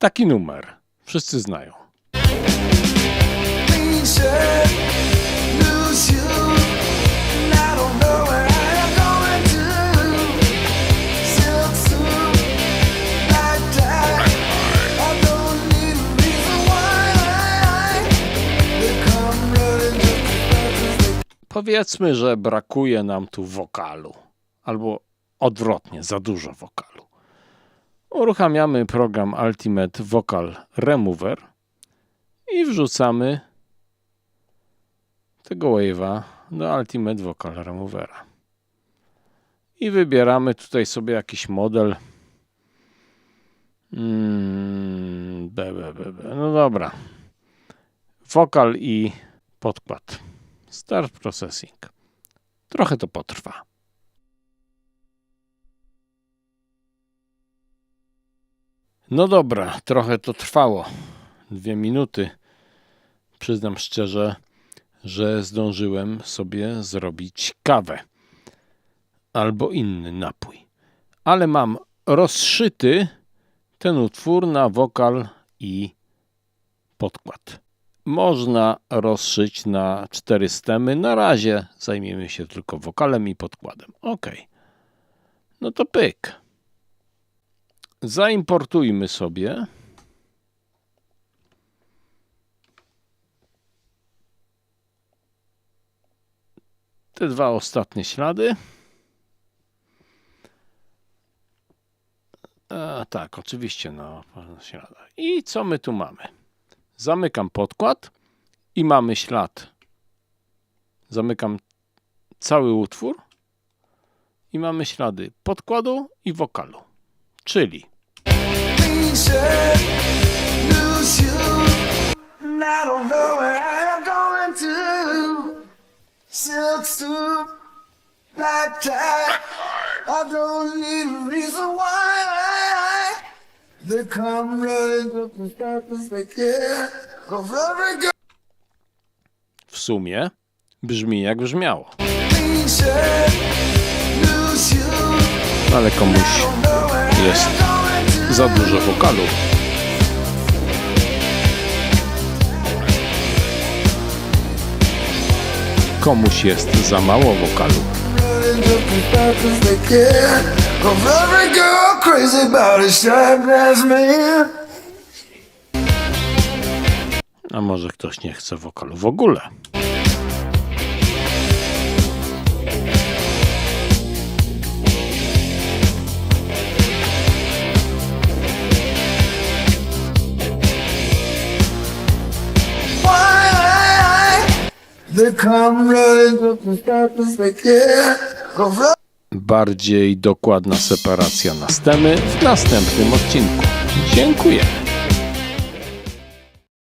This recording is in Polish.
Taki numer. Wszyscy znają. Powiedzmy, że brakuje nam tu wokalu. Albo odwrotnie, za dużo wokalu. Uruchamiamy program Ultimate Vocal Remover i wrzucamy tego wave'a do Ultimate Vocal Removera. I wybieramy tutaj sobie jakiś model. Mm, be, be. No dobra. Wokal i podkład. Start processing. Trochę to potrwa. No dobra, trochę to trwało. Dwie minuty. Przyznam szczerze, że zdążyłem sobie zrobić kawę albo inny napój. Ale mam rozszyty ten utwór na wokal i podkład można rozszyć na cztery stemy. Na razie zajmiemy się tylko wokalem i podkładem. Ok. No to pyk. Zaimportujmy sobie. Te dwa ostatnie ślady. A, tak, oczywiście na śladach. I co my tu mamy? Zamykam podkład i mamy ślad. Zamykam cały utwór i mamy ślady podkładu i wokalu. Czyli w sumie brzmi jak brzmiało. Ale komuś jest. Za dużo wokalu. Komuś jest za mało wokalu. A może ktoś nie chce wokalu w ogóle. Bardziej dokładna separacja na stemy w następnym odcinku. Dziękuję.